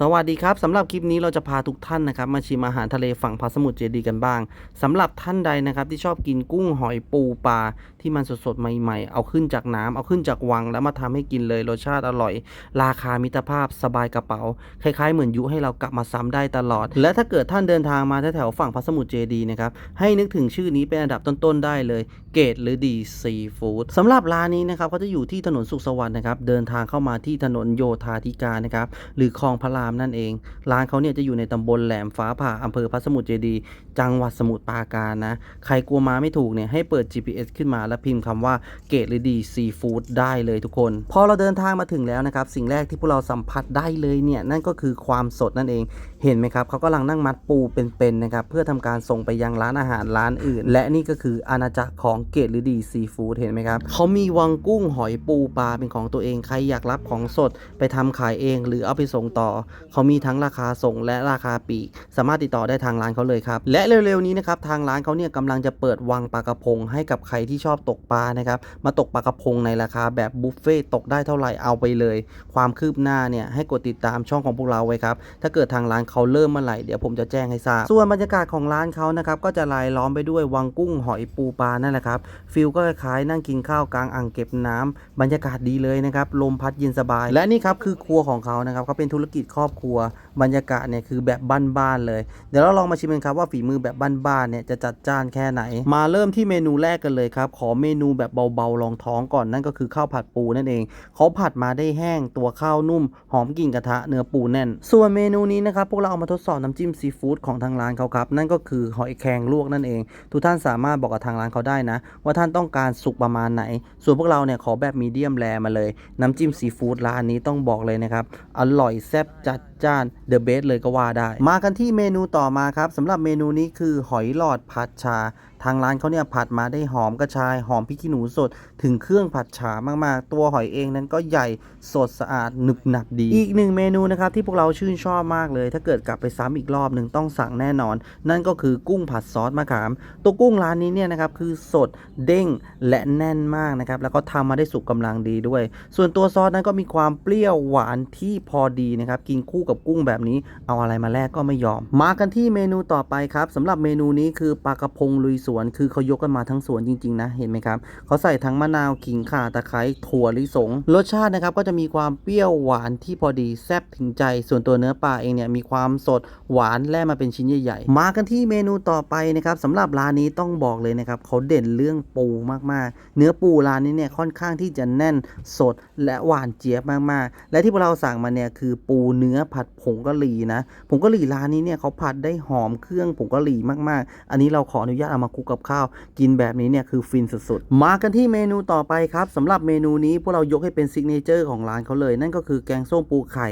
สวัสดีครับสำหรับคลิปนี้เราจะพาทุกท่านนะครับมาชิมอาหารทะเลฝั่งพระสมุทรเจดีกันบ้างสำหรับท่านใดนะครับที่ชอบกินกุ้งหอยปูปลาที่มันสดๆใหม่ๆ เอาขึ้นจากน้ำเอาขึ้นจากวัง แล้วมาทำให้กินเลยรสชาติอร่อย ราคามิตรภาพสบายกระเป๋า คล้ายๆเหมือนยุให้เรากลับมาซ้ำได้ตลอด และถ้าเกิดท่านเดินทางมาแถวฝั่งพระสมุทรเจดีนะครับให้นึกถึงชื่อนี้เป็นอันดับต้นๆได้เลย เกตหรือดีซีฟู้ดสำหรับร้านนี้นะครับเขาจะอยู่ที่ถนนสุขสวัสดิ์นะครับเดินทางเข้ามาที่ถนนโยธาธิการนะครับหรือคลองพระรามนั่นเอง ร้านเขาเนี่ยจะอยู่ในตำบลแหลมฟ้าผ่าอำเภอพระสมุทรเจดี จังหวัดสมุทรปราการนะ ใครกลัวมาไม่ถูกเนี่ยให้เปิด GPS ขึ้นมาแล้วพิมพ์คำว่าเกตหรือดีซีฟู้ดได้เลยทุกคน พอเราเดินทางมาถึงแล้วนะครับ สิ่งแรกที่พวกเราสัมผัสได้เลยเนี่ยนั่นก็คือความสดนั่นเอง เห็นไหมครับเขากำลังนั่งมัดปูเป็นๆนะครับเพื่อทำการส่งไปยังร้านอาหารร้านอื่น และนี่ก็คืออาณาจักรของเกตหรือดีซีฟู้ดเห็นไหมครับเขามีวังกุ้งหอยปูปลาเป็นของตัวเองใครอยากรับของสดไปทำขายเอง หรือเอาไปส่งต่อเขามีทั้งราคาส่งและราคาปีก สามารถติดต่อได้ทางร้านเขาเลยครับ และเร็วๆนี้นะครับทางร้านเขาเนี่ยกำลังจะเปิดวังปลากระพง ให้กับใครที่ชอบตกปลานะครับมาตกปลากระพงในราคาแบบบุฟเฟ่ตกได้เท่าไหร่เอาไปเลย ความคืบหน้าเนี่ยให้กดติดตามช่องของพวกเราไว้ครับถ้าเกิดทางร้านเขาเริ่มเมื่อไหร่เดี๋ยวผมจะแจ้งให้ทราบส่วนบรรยากาศของร้านเขานะครับก็จะรายล้อมไปด้วยวังกุ้งหอยปูปลานั่นแหละครับฟิลก็คล้ายนั่งกินข้าวกลางอ่างเก็บน้ำบรรยากาศดีเลยนะครับลมพัดเย็นสบาย และนี่ครับคือครัวของเขานะครับเขาเป็นธุรกิจครอบครัว บรรยากาศเนี่ยคือแบบบ้านๆเลย เดี๋ยวเราลองมาชิมกันครับว่าฝีมือแบบบ้านๆเนี่ยจะจัดจ้านแค่ไหน มาเริ่มที่เมนูแรกกันเลยครับ ขอเมนูแบบเบาๆรองท้องก่อนนั่นก็คือข้าวผัดปูนั่นเองเขาผัดมาได้แห้งตัวข้าวนุ่ม หอมกลิ่นกระทะเนื้อปูแน่น ส่วนเมนูนี้นะครับพวกเราเอามาทดสอบน้ำจิ้มซีฟู้ดของทางร้านเขาครับนั่นก็คือหอยแครงลวกนั่นเอง ทุกท่านสามารถบอกกับทางร้านเขาได้นะ ว่าท่านต้องการสุกประมาณไหน ส่วนพวกเราเนี่ยขอแบบมีเดียมแรมาเลย น้ำจิ้มซีฟู้ดร้านนี้ต้องบอกเลยนะครับอร่อยแซ่บจัด cacat. จ้านเดอะเบสเลยก็ว่าได้ มากันที่เมนูต่อมาครับสำหรับเมนูนี้คือหอยหลอดผัดชา ทางร้านเขาเนี่ยผัดมาได้หอมกระชายหอมพริกขี้หนูสดถึงเครื่องผัดฉามากๆ ตัวหอยเองนั้นก็ใหญ่สดสะอาดหนึบหนับดี อีกหนึ่งเมนูนะครับที่พวกเราชื่นชอบมากเลย ถ้าเกิดกลับไปซ้ำอีกรอบหนึ่งต้องสั่งแน่นอน นั่นก็คือกุ้งผัดซอสมะขาม ตัวกุ้งร้านนี้เนี่ยนะครับคือสดเด้งและแน่นมากนะครับแล้วก็ทำมาได้สุกกำลังดีด้วย ส่วนตัวซอสนั้นก็มีความเปรี้ยวหวานที่พอดีนะครับกินคู่กับกุ้งแบบนี้ เอาอะไรมาแลกก็ไม่ยอม มากันที่เมนูต่อไปครับสำหรับเมนูนี้คือปลากระพงลุยสวน คือเขายกกันมาทั้งสวนจริง ๆ นะ เห็นไหมครับเขาใส่ทั้งมะนาวขิงข่าตะไคร้ถั่วลิสง รสชาตินะครับก็จะมีความเปรี้ยวหวานที่พอดีแซ่บถึงใจ ส่วนตัวเนื้อปลาเองเนี่ยมีความสดหวานแล่มาเป็นชิ้นใหญ่ๆ มากันที่เมนูต่อไปนะครับสำหรับร้านนี้ต้องบอกเลยนะครับเขาเด่นเรื่องปูมากๆ เนื้อปูร้านนี้เนี่ยค่อนข้างที่จะแน่นสดและหวานเจี๊ยบมากๆ และที่พวกเราสั่งมาเนี่ยคือปูเนื้อผัดผงกะหรี่นะผงกะหรี่ร้านนี้เนี่ยเขาผัดได้หอมเครื่องผงกะหรี่มากๆ อันนี้เราขออนุญาตเอามาคุกกับข้าว กินแบบนี้เนี่ยคือฟินสุดๆ มากันที่เมนูต่อไปครับสำหรับเมนูนี้พวกเรายกให้เป็นซิกเนเจอร์ของร้านเขาเลย นั่นก็คือแกงส้มปูไข่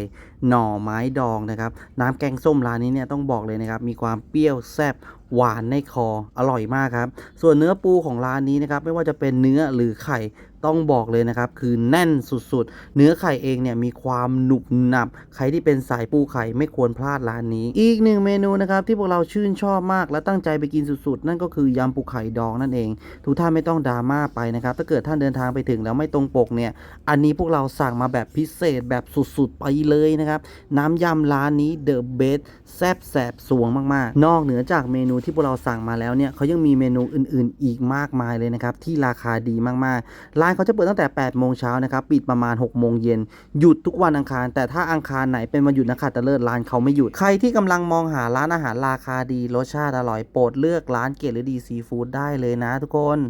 หน่อไม้ดองนะครับน้ำแกงส้มร้านนี้เนี่ยต้องบอกเลยนะครับมีความเปรี้ยวแซ่บ หวานในคออร่อยมากครับ ส่วนเนื้อปูของร้านนี้นะครับไม่ว่าจะเป็นเนื้อหรือไข่ต้องบอกเลยนะครับ คือแน่นสุดๆ เนื้อไข่เองเนี่ยมีความหนุบหนับ ใครที่เป็นสายปูไข่ไม่ควรพลาดร้านนี้ อีกหนึ่งเมนูนะครับที่พวกเราชื่นชอบมากและตั้งใจไปกินสุดๆ นั่นก็คือยำปูไข่ดองนั่นเอง ทุกท่านไม่ต้องดราม่าไปนะครับ ถ้าเกิดท่านเดินทางไปถึงแล้วไม่ตรงปกเนี่ย อันนี้พวกเราสั่งมาแบบพิเศษแบบสุดๆ ไปเลยนะครับ น้ำยำร้านนี้เดอะเบสแซบแสบสวงมากๆ นอกเหนือจากเมนูที่พวกเราสั่งมาแล้วเนี่ยเขายังมีเมนูอื่นๆ อีกมากมายเลยนะครับ ที่ราคาดีมากๆร้านเขาจะเปิดตั้งแต่ 8 โมงเช้านะครับ ปิดประมาณ 6 โมงเย็น หยุดทุกวันอังคาร แต่ถ้าอังคารไหนเป็นวันหยุดนักขัตฤกษ์ร้านเขาไม่หยุด ใครที่กำลังมองหาร้านอาหารราคาดีรสชาติอร่อยโปรดเลือกร้านเกตหรือดีซีฟู้ดได้เลยนะทุกคน